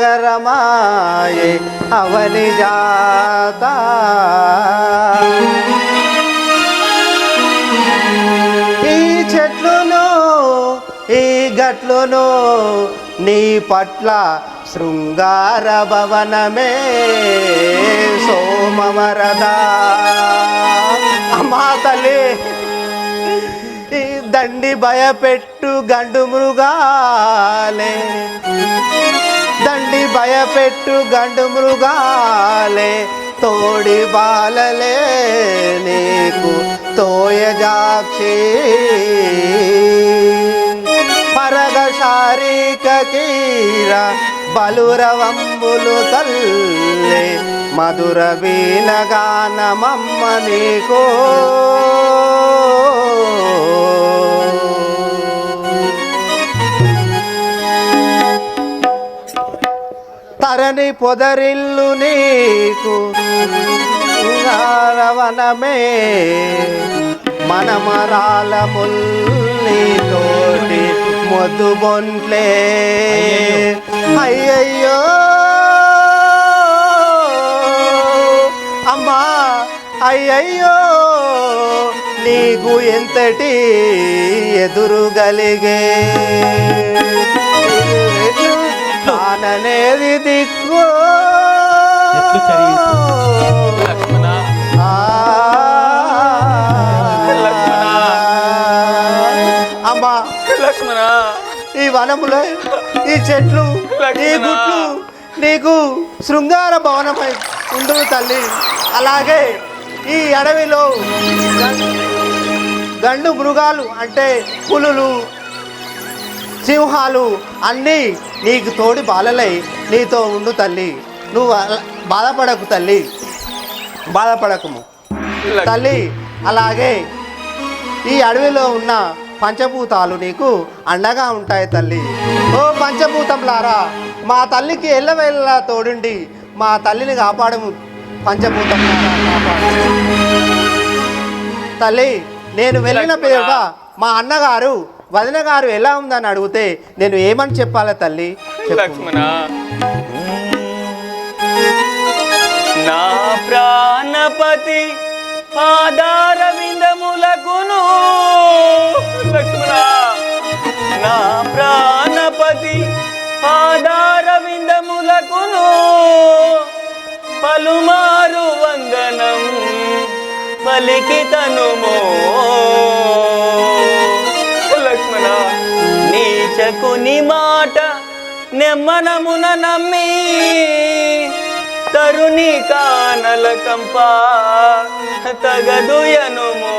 నగరమాయే అవని జాత. ఈ చెట్లును ఈ గట్లును నీ పట్ల శృంగార భవనమే. సోమవరద అమ్మా తల్లి ఈ దండి భయపెట్టు గండు మృగాలే. దండి భయపెట్టు గండు మృగాలే తోడి బాలలే నీకు తోయజాక్షి. పరగ శారీక కీర బలురవంబులు తల్లే మధుర వీణగానమమ్మ నీకో. తరణి పొదరిల్లు నీకు. రవణమే మనమరాల ముల్లితోటి మొద్దు బొంట్లే అయ్యయ్యో. అమ్మా అయ్యయ్యో. నీకు ఎంతటి ఎదురుగలిగే. కాననేది దిక్కు. లక్ష్మణ. అమ్మా లక్ష్మణ ఈ వనములో ఈ చెట్లు ఈ. గుట్లు నీకు శృంగార భవనమై ఉండు తల్లి అలాగే ఈ అడవిలో గండు మృగాలు అంటే పులులు సింహాలు అన్నీ నీకు తోడి బాలలై నీతో ఉండు తల్లి. నువ్వు బాధపడకు తల్లి. బాధపడకము. తల్లి అలాగే ఈ అడవిలో ఉన్న పంచభూతాలు నీకు అండగా ఉంటాయి తల్లి. ఓ పంచభూతంలారా మా తల్లికి ఎల్లవేళలా తోడుండి మా తల్లిని కాపాడము. పంచభూతం కాపాడు. తల్లి నేను వెళ్ళిన పేరుట మా అన్నగారు వదిన గారు ఎలా ఉందని అడిగితే నేను ఏమని చెప్పాలా తల్లి? లక్ష్మణ నా ప్రాణపతి ఆధార విందములకును లక్ష్మణ నా ప్రాణపతి ఆధార విందములకును పలుమారు వందనం పలికి తనుమో నీచకుని మాట నెమ్మనమున నమ్మి తరుణి కానల కంప తగదుయనుమో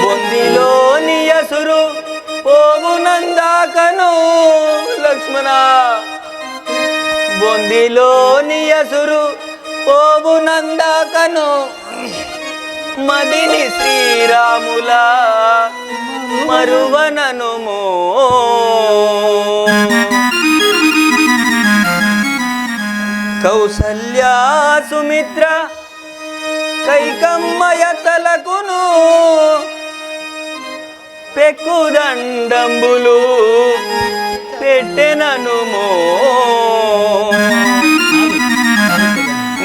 బొందిలోని అసురు పోవునందాకను లక్ష్మణ. బొందిలోని అసురు పోవునందాకను మదిని శ్రీరాముల మరువననుమో కౌసల్యా సుమిత్ర కైకమ్మయతలకును పెక్కుదండంబులు పెట్టెననుమో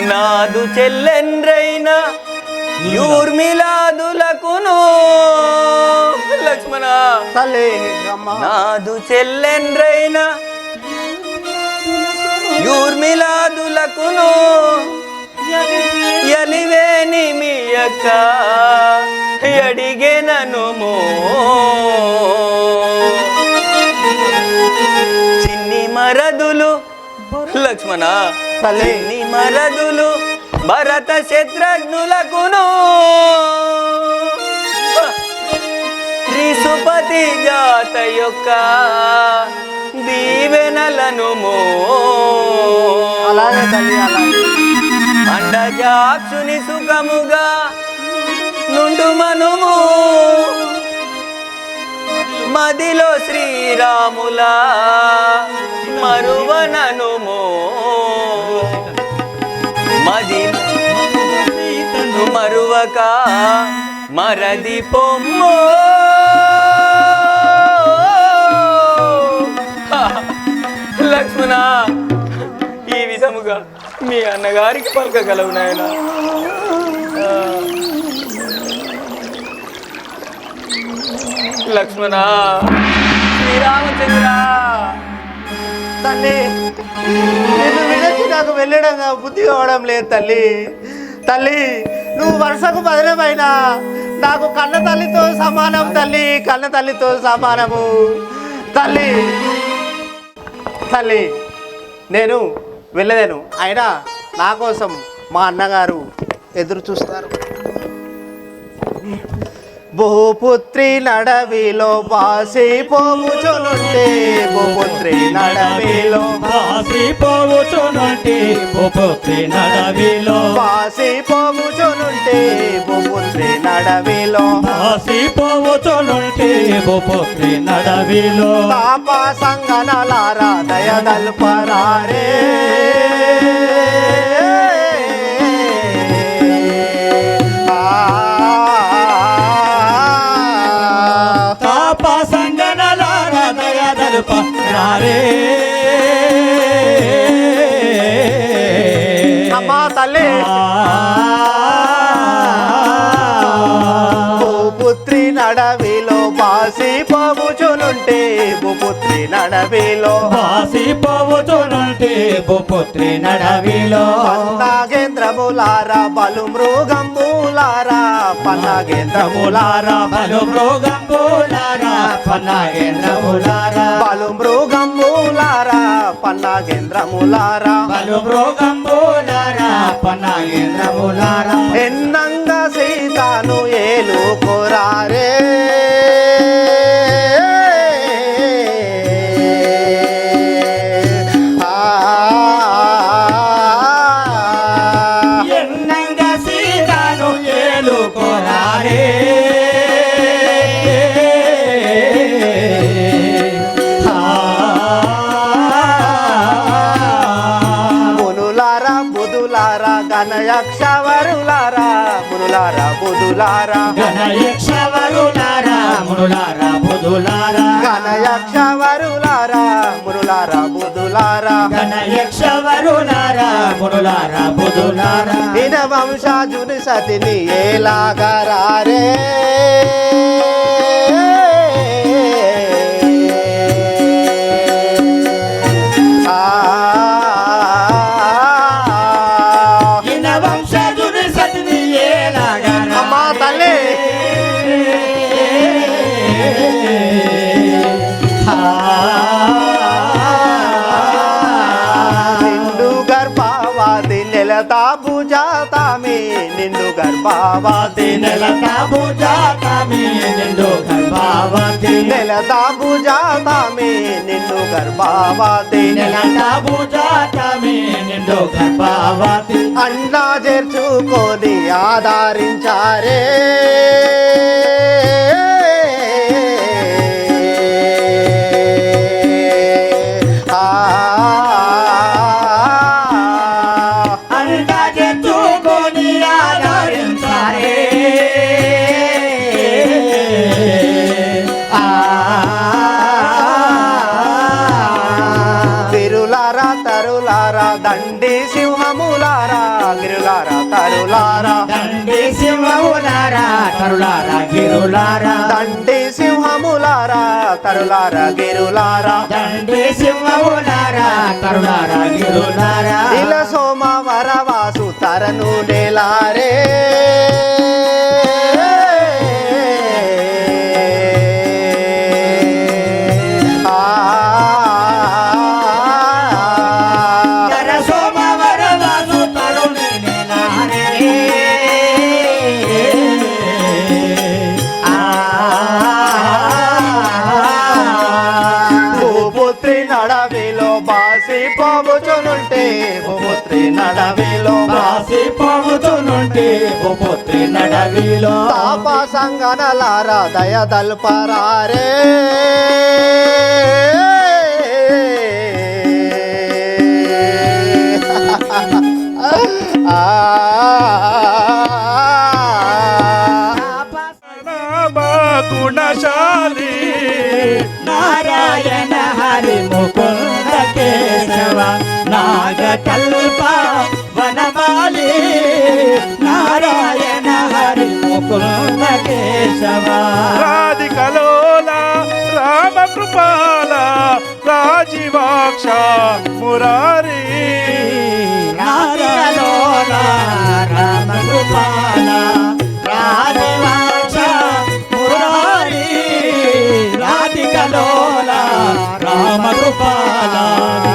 నాదు చెల్లెండ్రైనా యూర్మిలాదులకును లక్ష్మణ. నాదు చెల్లెండ్రైన యూర్మిలాదులకును ఎలివేని మీ అక్క అడిగెననుమో చిన్ని మరదులు. లక్ష్మణ. చిన్ని మరదులు. భరత శత్రుఘ్నులకును. త్రిసుపతి జాత యొక్క దీవెనలను మో. అలాగే తల్లి అలాగే. అండజాక్షుని సుఖముగా నుండు మనుము మదిలో శ్రీరాముల మరువననుమో. మదిను మరువక మరది పొమ్మో. లక్ష్మణ ఈ విధముగా మీ అన్నగారికి పలకగలవు నాయన. లక్ష్మణ శ్రీరామచంద్ర తల్లి నాకు వెళ్ళడం బుద్ధి కావడం లేదు తల్లి. తల్లి నువ్వు వరుసకు బదిలమైనా నాకు కన్న తల్లితో సమానం తల్లి కన్న తల్లితో సమానము. తల్లి తల్లి నేను వెళ్ళలేను. అయినా నా కోసం మా అన్నగారు ఎదురు చూస్తారు. భూపుత్రి నడవిలో బాసి పోముచునుంటే భూపుత్రి నడవిలో బాసి పోవుచునుంటి భూపుత్రి నడవిలో బాసి పోముచునుంటే భూపుత్రి నడవిలో బాసి పోవుచునుంటి భూపుత్రి నడవిలో పాప సంగనలారా దయదల్పరారే. అమ్మా తల్లి. భూపుత్రి నడవిలో బాసి పోముచునుంటే భూపుత్రి నడవిలో బాసి భూపుత్రి నడవిలో. పన్నాగేంద్రములారా బలు మృగంబులారా పన్నాగేంద్రములారా ములారా బలు మృగంబులారా పన్నాగేంద్రములారా బలు మృగంబులారా పన్నాగేంద్రములారా బలు మృగంబులారా పన్నాగేంద్రములారా ఎన్నంగా సీతాను ఏలుకోరారే. ఆ మునులారా బుధులారా గణయక్షవరులారా మునులారా బుధులారా గణయక్షవరులారా మునులారా బుధులారా గణయక్షవరులారా మునులారా బుధులారా వంశాజుని సతిని ఇన గర్భావాది నెలతా భుజాతమి నిండు గర్భావతి నిండు నిండు గర్భావతి అండా చేర్చుకొని ఆధారించారే. తరులారా గిరులారా. దండి సింహములారా కరులారా గిరులారా. ఇల సోమ వరవాసు తరను నెలారే. నడవిలో తాప సంగనలారా దయ దల్పరారే గుణశాలి నారాయణ హరి ముకుందకే నాగకల్ప వనమాలి రాధికలోల రామకృపాల రాజీవాక్ష మురారి. నాగలోల రామకృపాల రాజవాక్ష మురారి. రాధికలోల రామకృపాల.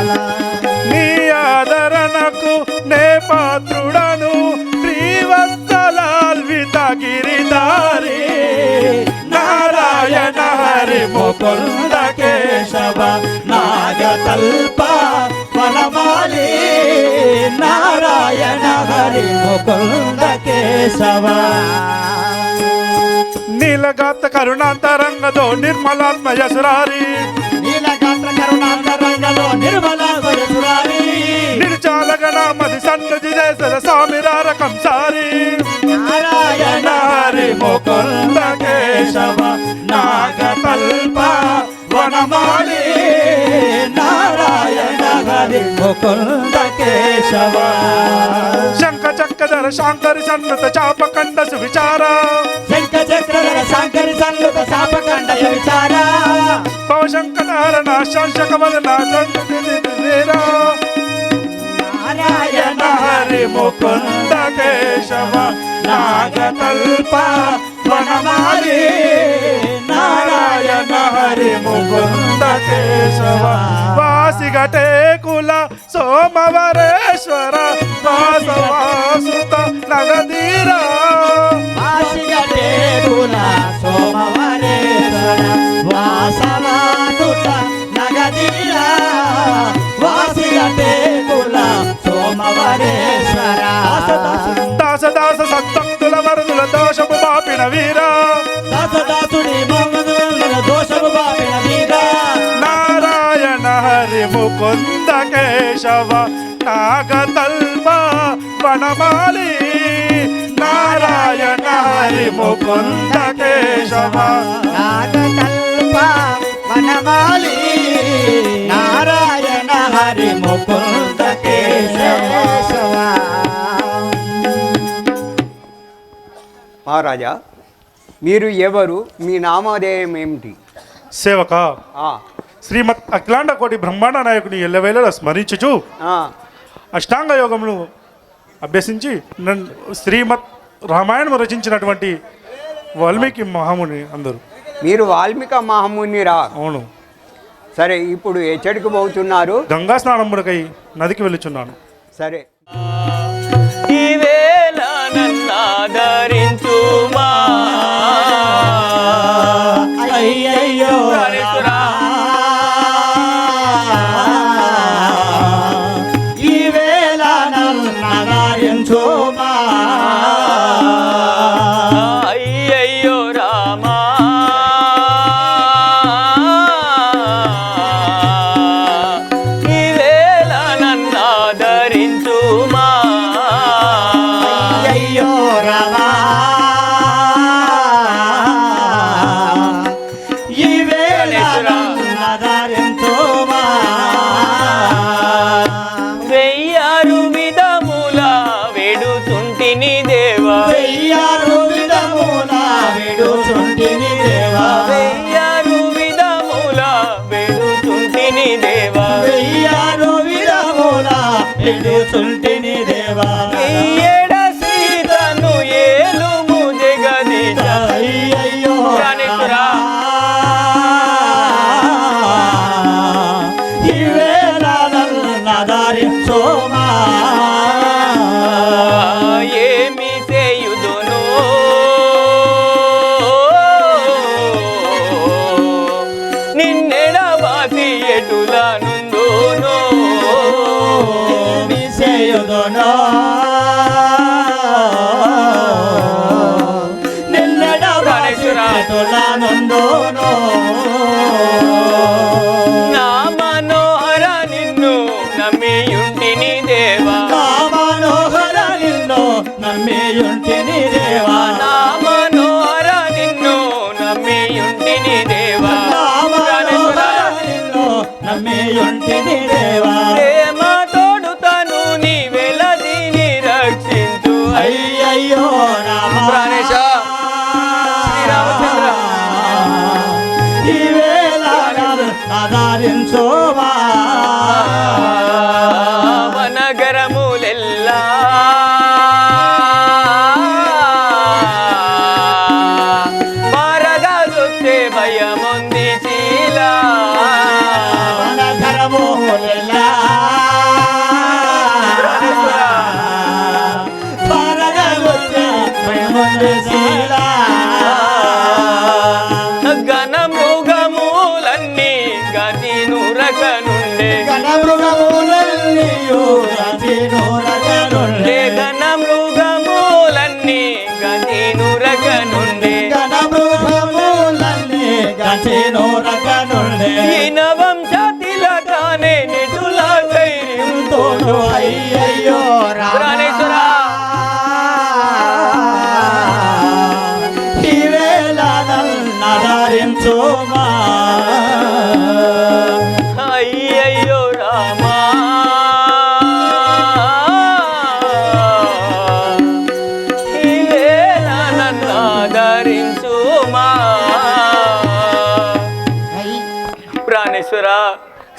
ముకుంద కేశవ నాగకల్ప వనమాలి నారాయణ హరి ముకుంద కేశవ నీలగాత కరుణాంతరంగదో నిర్మలాత్మ యసురారి నీలగాత్ర కరుణాంతరంగలో నిర్మల వయసురారి నిర్చాలగణ మది సన్నుది దేశద స్వామిరార కంసారి. నారాయణ హరి ముకుంద కేశవ నాగకల్ప వనమాలి నారాయణ హరి ముకుంద కేశవ. శంఖ చక్కధర శాంకరి సన్నత చాపకండ సువిచార. శంఖ చక్రధర సాంకరి సన్నుత శాపకండ విచార పవశంకటారణ శాంశక వదన వీరా నారాయణ హరి ముకుంద కేశవ. నాగకల్ప వనమాలి. నారాయణ హరి ముకుంద కేశవ. వాసిగటే కుల సోమవరేశ్వర. వాసవాసుత నగధీరా వాసిగటే కుల ముకుంద కేశవ నాగతల్ప వనమాలి. నారాయణ హరి ముకుంద కేశవ నాగకల్ప వనమాలి. నారాయణ హరి ముకుంద కేశవ మహారాజా మీరు ఎవరు? మీ నామధేయం ఏమిటి? సేవక. ఆ, శ్రీమత్ అఖిలాండ కోటి బ్రహ్మాండ నాయకుని ఎల్లవేళలా స్మరించుచు అష్టాంగ యోగమును అభ్యసించి నన్ను శ్రీమత్ రామాయణం రచించినటువంటి వాల్మీకి మహాముని అందరూ. మీరు వాల్మీక మహామునిరా అవును. సరే ఇప్పుడు ఎచ్చడికి పోతున్నారు? గంగా స్నానమునకై నదికి వెళ్ళుచున్నాను. సరే. da da da tu lado andono Hare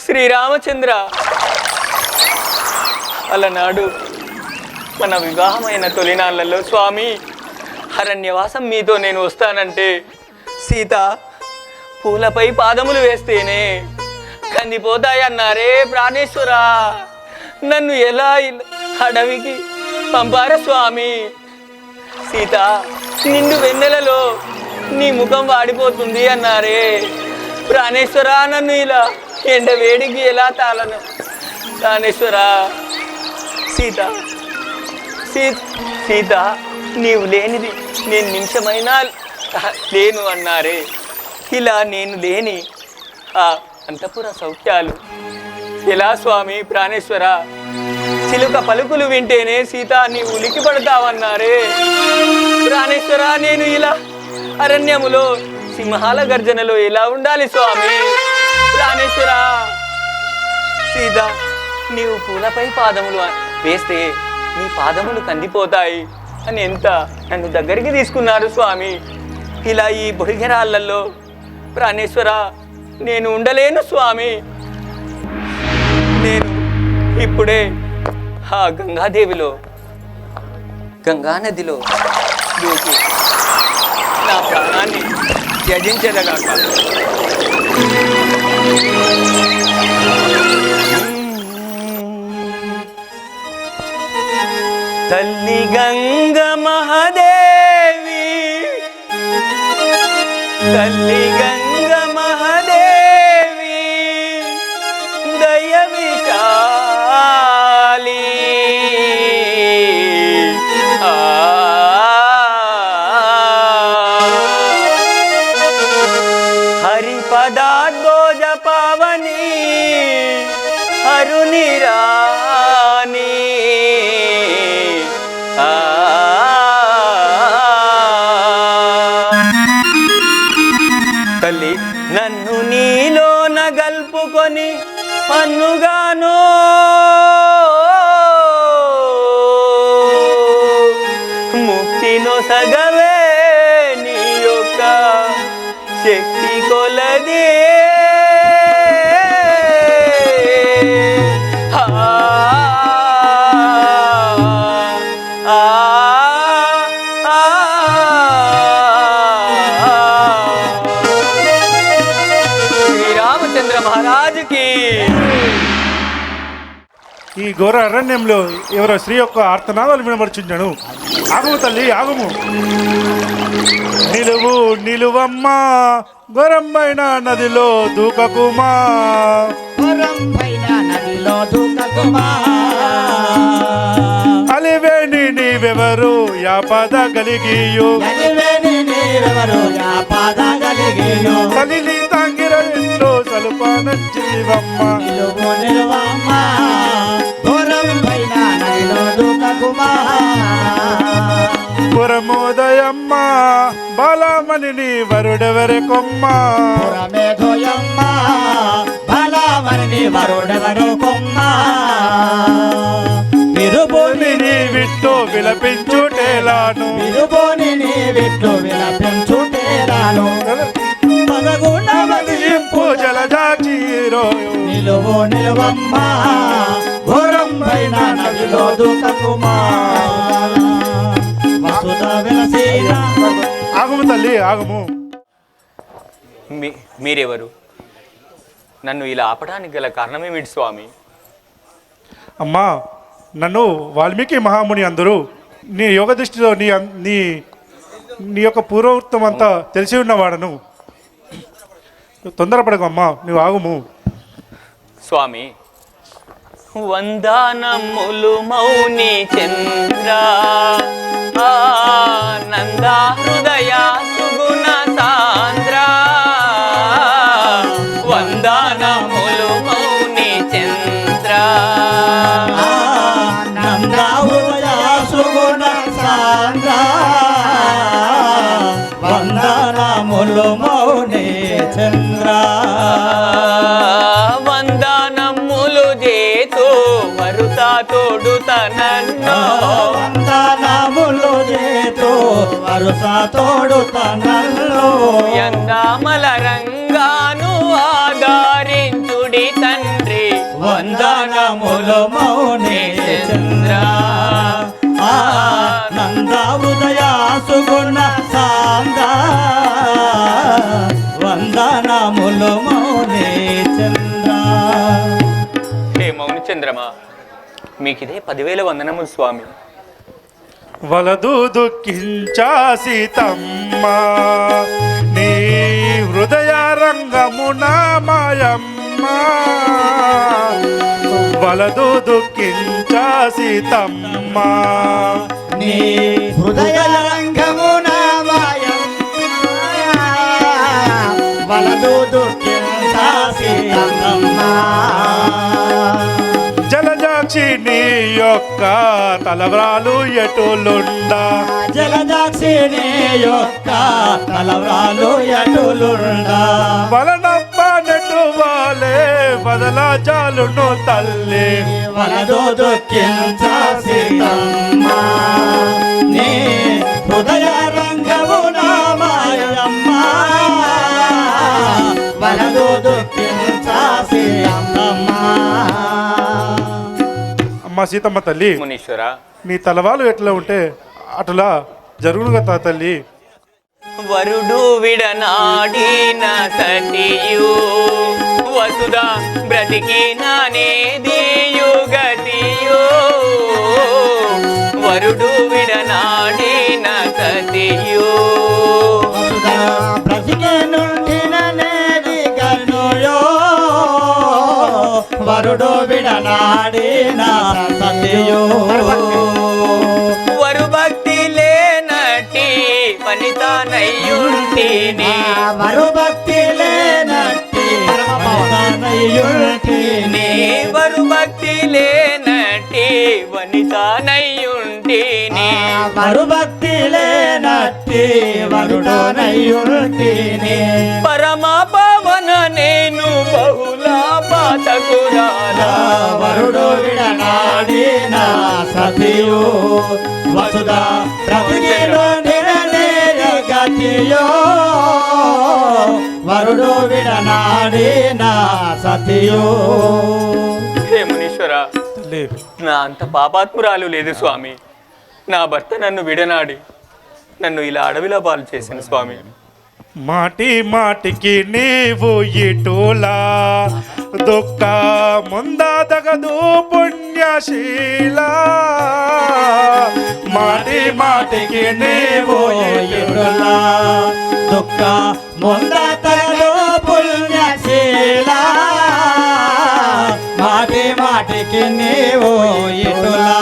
Sriramachandra. అలనాడు మన వివాహమైన తొలినాళ్ళలో స్వామి అరణ్యవాసం మీతో నేను వస్తానంటే సీత పూలపై పాదములు వేస్తేనే కందిపోతాయన్నారే ప్రాణేశ్వరా. నన్ను ఎలా అడవికి పంపారా స్వామి? సీత నిండు వెన్నెలలో నీ ముఖం వాడిపోతుంది అన్నారే. ప్రాణేశ్వరా నన్ను ఇలా ఎండ వేడికి ఎలా తాళను? ప్రాణేశ్వర సీత సీ- సీత నీవు లేనిది నేను నిమిషమైనా లేను అన్నారే. ఇలా నేను లేని ఆ అంతపుర సౌఖ్యాలు ఎలా స్వామి ప్రాణేశ్వర? చిలుక పలుకులు వింటేనే సీత నీవు ఉలికి పడతావన్నారే ప్రాణేశ్వర నేను ఇలా అరణ్యములో సింహాల గర్జనలో ఎలా ఉండాలి స్వామి? ప్రాణేశ్వర సీత నీవు పూలపై పాదములు వేస్తే నీ పాదములు కందిపోతాయి. అని ఎంత నన్ను దగ్గరికి తీసుకున్నారు స్వామి. ఇలా ఈ బొడిగరాళ్ళల్లో ప్రాణేశ్వర నేను ఉండలేను స్వామి. నేను ఇప్పుడే ఆ గంగాదేవిలో గంగా నదిలో దూకి నా ప్రాణాన్ని త్యజించదగాక. తల్లి గంగ మహదేవి తల్లి గంగ మహదేవి. ఈ ఘోర అరణ్యంలో ఎవరో స్త్రీ యొక్క ఆర్తనాదాలు వినబడుచుండను ఆగము తల్లి ఆగము నిలువు నిలువమ్మా ఘోరంబైన నదిలో దూకకుమా. అలివేణి నీవెవరు యాపద కలిగియు నీవెవరు యాపదగలిగేయో. తల్లి తాంగిర సలుపానంచివమ్మ నిలువు నిలువమ్మా. పురం పైన నదిలో దూకకుమా. పురమోదయమ్మ బాలమణిని వరుడెవరి కొమ్మ పురమేధోయమ్మ. బలవరిని వరుడెవరు కొమ్మ. తిరుభూమి నీ విట్టు విలపించుటేలాను తిరుభూని నీ విట్టు విలపించుటేరాను పదగుణ నిలువు నిలువమ్మ ఘోరం పైన నదిలో దూకకుమా. ఆగము తల్లి ఆగము. మీ మీరెవరు? నన్ను ఇలా ఆపడానికి గల కారణమేమిటి స్వామి? అమ్మా నన్ను వాల్మీకి మహాముని అందరూ నీ యోగ దృష్టిలో నీ నీ నీ యొక్క పూర్వవృత్తం అంతా తెలిసి ఉన్నవాడను. తొందరపడకు అమ్మా నువ్వు ఆగుము. స్వామి. వందనములు మౌని చంద్ర. ఆనంద హృదయ సుగుణ సాంద్ర వరుస తోడు తనల్లో ఎందామల రంగాను ఆధారించుడి తండ్రి. వందనములు మౌని చంద్ర. ఆనంద ఉదయ సుగుణ సాంద్ర వందనములు మౌని చంద్ర. హే మౌని చంద్రమా మీకిదే పదివేల వందనములు స్వామి. వలదు దుఃఖించా సీతమ్మ నీ హృదయ రంగమున మాయమ్మ. వలదు దుఃఖించా సీతమ్మ నీ హృదయ రంగమున వలదు జలజాక్షి నీ యొక్క తలవ్రాలు ఎటులుండా జలదాక్షిణి యొక్క తలవ్రాలు ఎటులుండా వలనప్ప నెట్టు వాలే బదల జాలును తల్లి. వలదు దుఃఖించా సీతమ్మ నీ హృదయ అమ్మ సీతమ్మ తల్లి మునీశ్వర. నీ తలవాలు ఎట్లా ఉంటే అటులా జరుగును కదా తల్లి. వరుడు విడనాడిన సతియు వసుధ బ్రతికిననే గతియు. వరుడు విడనాడిన సతియు వరుడు విడనాడిన సతియో వరు భక్తి లేనటి వనితనయ్యుంటిని వరు భక్తి లేనట్టి పరమపవనయుంటిని వరు భక్తి లేనటి వనితనయ్యుంటిని వరు భక్తి లేనట్టి వరుడనయుంటిని పరమ నిరనేర గతియో వరుడు విడనాడిన సతియో. హే మునీశ్వర. తల్లి నా అంత పాపాత్మురాలు లేదు స్వామి. నా భర్త నన్ను విడనాడి నన్ను ఇలా అడవిలో పాలు చేసిన స్వామి. మాటి మాటికి నీవు ఇటులా. దుఃఖ ముందగదు పుణ్యశీల. మాటి మాటికి నీవు ఇటులా. దుఃఖ ముందతలో పుణ్యశీల. మాటి మాటికి నీవు ఇటులా.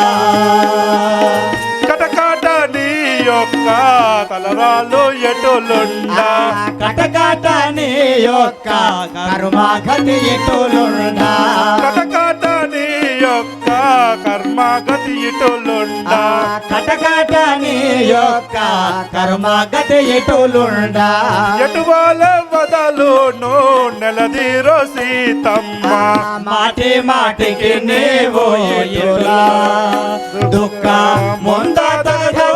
యొక్క తలరాలు ఎటులుండా? కటకట నీ యొక్క కర్మగతి ఇటులుండా కటకాట నీ యొక్క కర్మగతి ఇటులుండా కటకట నీ యొక్క కర్మగతి ఇటులుండా ఎటువాల వదలును నెలదీరో సీతమ్మ. మాటి మాటికి నీవు దుఃఖ ముందతగదు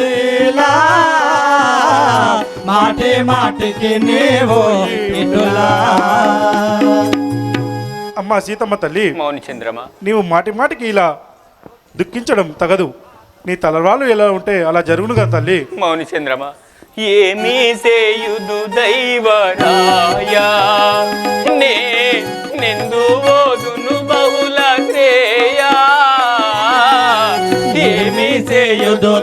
పుణ్యశీల మాటి మాటికి నీవు ఇటులా. అమ్మ సీతమ్మ తల్లి మౌని చంద్రమా. నీవు మాటి మాటికి ఇలా దుఃఖించడం తగదు. నీ తలరాలు ఎలా ఉంటే అలా జరుగును కదా తల్లి. మౌని చంద్రమా ఏమీ సేయుదు దైవరాయా. నే నిందు ఓదును బహుళ శ్రేయా. ఏమీ సేయుదు యుదు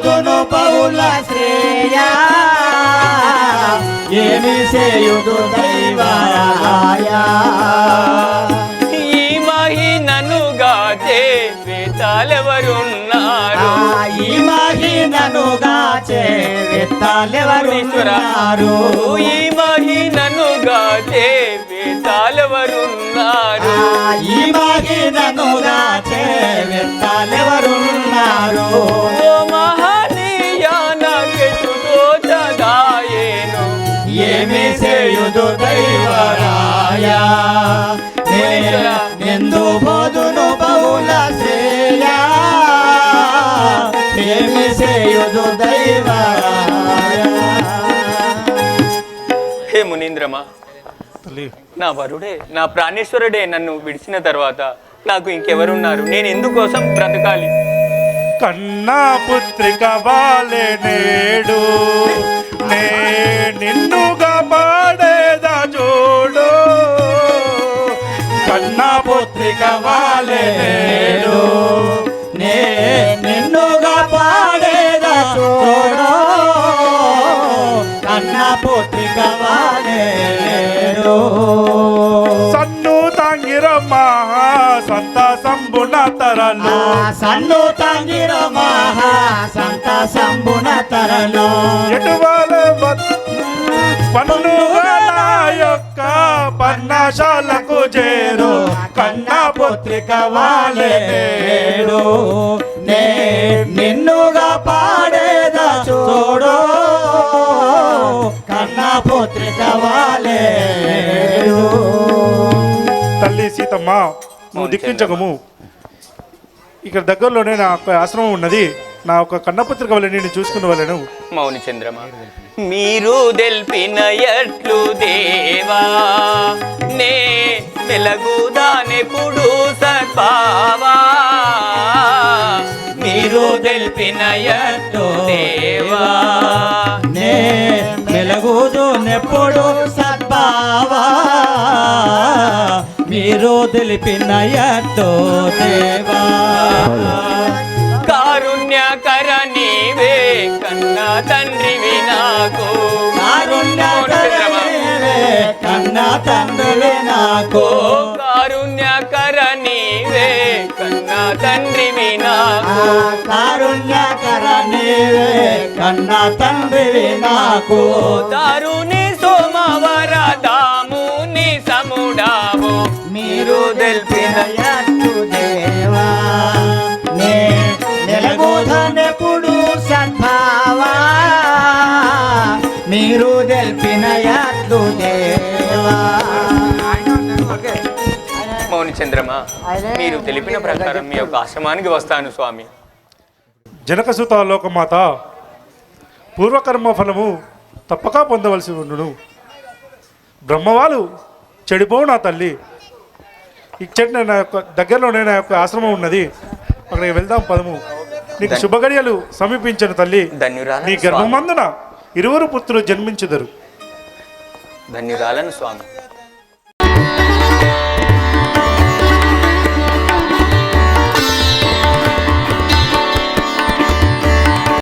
బహుళ శ్రేయ. ఏమి చేయుదు దైవరాయా? ఈ మహిననుగాచే వేతాలెవరున్నారు ఈ మహిననుగాచే విత్తాలెవరున్నారు ఈ మహిననుగాచే వేతాలెవరున్నారు ఈ మహిననుగాచే విత్తాలెవరున్నారు ఓ మహనీయానకెటుదోచదాయేను ఏమి చేయుదు దైవరాయా? ఎందు బోధును బహుళ శ్రేయ? ఏమి చేయుదు దైవరాయా? హే మునీంద్రమా తల్లి. నా వరుడే నా ప్రాణేశ్వరుడే నన్ను విడిచిన తర్వాత నాకు ఇంకెవరున్నారు? నేను ఎందుకోసం బ్రతకాలి? కన్నా పుత్రిక వాలే నేడు. నే నిన్నుగా పాడేదా చూడు. కన్నా పుత్రిక వాలేడు నే సన్ను తాంగిరమ్మ సంత సంబున తరలు. సన్ను తంగిర మహా సంత సంబున తరలు. ఎటువాల పన్నుగా నా యొక్క పర్ణశాలకు చేరు. కన్నా పుత్రిక వాలేడు నే నిన్నుగా పాడేదా చూడు. సీతమ్మ నువ్వు దిక్కించకము ఇక్కడ దగ్గరలోనే నా యొక్క ఆశ్రమం ఉన్నది. నా ఒక కన్నపుత్రిక వల్ల నేను చూసుకున్న వాళ్ళను మౌని చంద్రమా మీరు తెల్పిన ఎట్లు దేవా నే వెలగుదానెప్పుడు సద్భావా మీరు తెల్పిన ఎట్లు దేవా నే మెలగుదు నెప్పుడు సద్భావా మీరు తెలిపిన ఎట్టో దేవా కారుణ్యకర నీవే కన్న తండ్రివి నాకు కారుణ్యకరమే కన్న తండ్రి నాకు ఓ కారుణ్యకర నీవే కన్న తండ్రివి నాకు కారుణ్యకర నీవే కన్న తండ్రి నాకు దారుని సోమవర మౌని చంద్రమా మీరు తెలిపిన ప్రకారం మీ యొక్క ఆశ్రమానికి వస్తాను స్వామి. జనకసుత లోకమాత పూర్వకర్మ ఫలము తప్పక పొందవలసి ఉండును. బ్రహ్మవాలు చెడిపోవు నా తల్లి. ఇచ్చటి నా యొక్క దగ్గరలోనే నా యొక్క ఆశ్రమం ఉన్నది. అక్కడికి వెళ్దాం పదము. నీకు శుభగడియలు సమీపించను తల్లి. నీ. గర్భమందున ఇరువురు పుత్రులు జన్మించుదరు. ధన్యురాలను స్వామి.